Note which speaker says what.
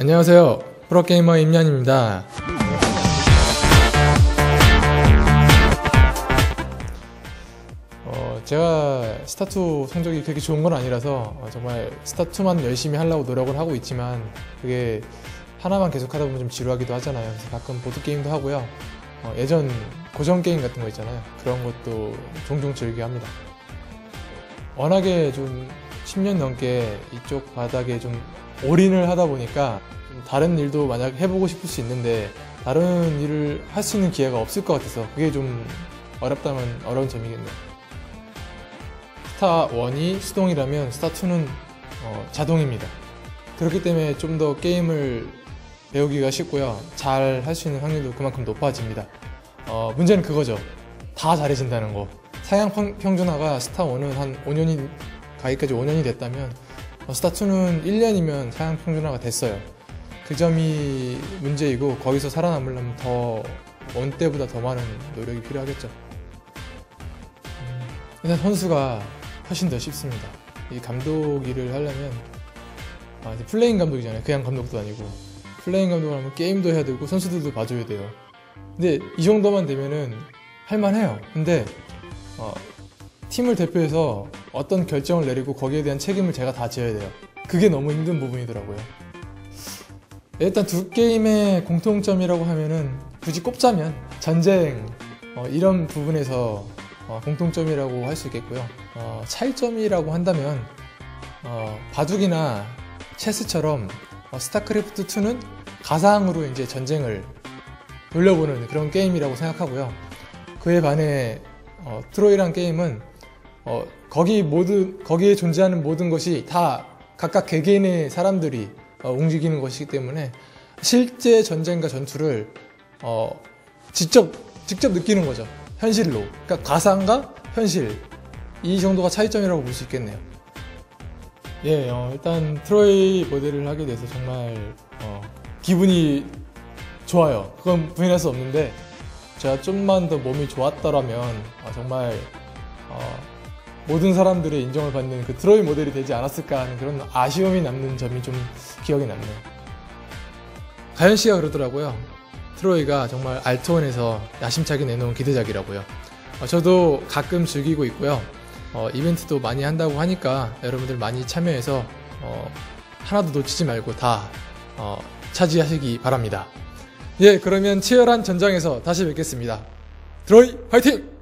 Speaker 1: 안녕하세요. 프로게이머 임ян입니다. 어, 제가 스타2 성적이 그렇게 좋은 건 아니라서 어, 정말 스타2만 열심히 하려고 노력을 하고 있지만 그게 하나만 계속 하다 보면 좀 지루하기도 하잖아요. 그래서 가끔 보드게임도 하고요. 어, 예전 고전 게임 같은 거 있잖아요. 그런 것도 종종 즐겨 합니다. 워낙에 좀 10년 넘게 이쪽 바닥에 좀 올인을 하다 보니까 좀 다른 일도 만약 해보고 싶을 수 있는데 다른 일을 할 수 있는 기회가 없을 것 같아서 그게 좀 어렵다면 어려운 점이겠네요. 스타 1이 수동이라면 스타 2는 어, 자동입니다. 그렇기 때문에 좀 더 게임을 배우기가 쉽고요. 잘 할 수 있는 확률도 그만큼 높아집니다. 어, 문제는 그거죠. 다 잘해진다는 거. 사양 평- 평준화가 스타 1은 한 5년이 가기까지 5년이 됐다면 어, 스타 2는 1년이면 사양 평준화가 됐어요. 그 점이 문제이고 거기서 살아남으려면 더 원 때보다 더 많은 노력이 필요하겠죠. 음, 일단 선수가 훨씬 더 쉽습니다. 이 감독 일을 하려면 아, 플레잉 감독이잖아요. 그냥 감독도 아니고 플레잉 감독을 하면 게임도 해야 되고 선수들도 봐줘야 돼요. 근데 이 정도만 되면은 할만해요. 근데 어, 팀을 대표해서 어떤 결정을 내리고 거기에 대한 책임을 제가 다 져야 돼요. 그게 너무 힘든 부분이더라고요. 일단 두 게임의 공통점이라고 하면은 굳이 꼽자면 전쟁 어, 이런 부분에서 어, 공통점이라고 할 수 있겠고요. 어, 차이점이라고 한다면 어, 바둑이나 체스처럼 어, 스타크래프트 2는 가상으로 이제 전쟁을 돌려보는 그런 게임이라고 생각하고요. 그에 반해 어, 트로이란 게임은 어, 거기 모든 거기에 존재하는 모든 것이 다 각각 개개인의 사람들이 어, 움직이는 것이기 때문에 실제 전쟁과 전투를 어, 직접 직접 느끼는 거죠. 현실로. 그러니까 가상과 현실 이 정도가 차이점이라고 볼 수 있겠네요. 예, 어, 일단 트로이 모델을 하게 돼서 정말 어, 기분이 좋아요. 그건 부인할 수 없는데 제가 좀만 더 몸이 좋았더라면 어, 정말 어, 모든 사람들의 인정을 받는 그 트로이 모델이 되지 않았을까 하는 그런 아쉬움이 남는 점이 좀 기억에 남네요. 가연 씨가 그러더라고요. 트로이가 정말 알트원에서 야심차게 내놓은 기대작이라고요. 어, 저도 가끔 즐기고 있고요. 어, 이벤트도 많이 한다고 하니까 여러분들 많이 참여해서 어, 하나도 놓치지 말고 다 어, 차지하시기 바랍니다. 예, 그러면 치열한 전장에서 다시 뵙겠습니다. 트로이 화이팅!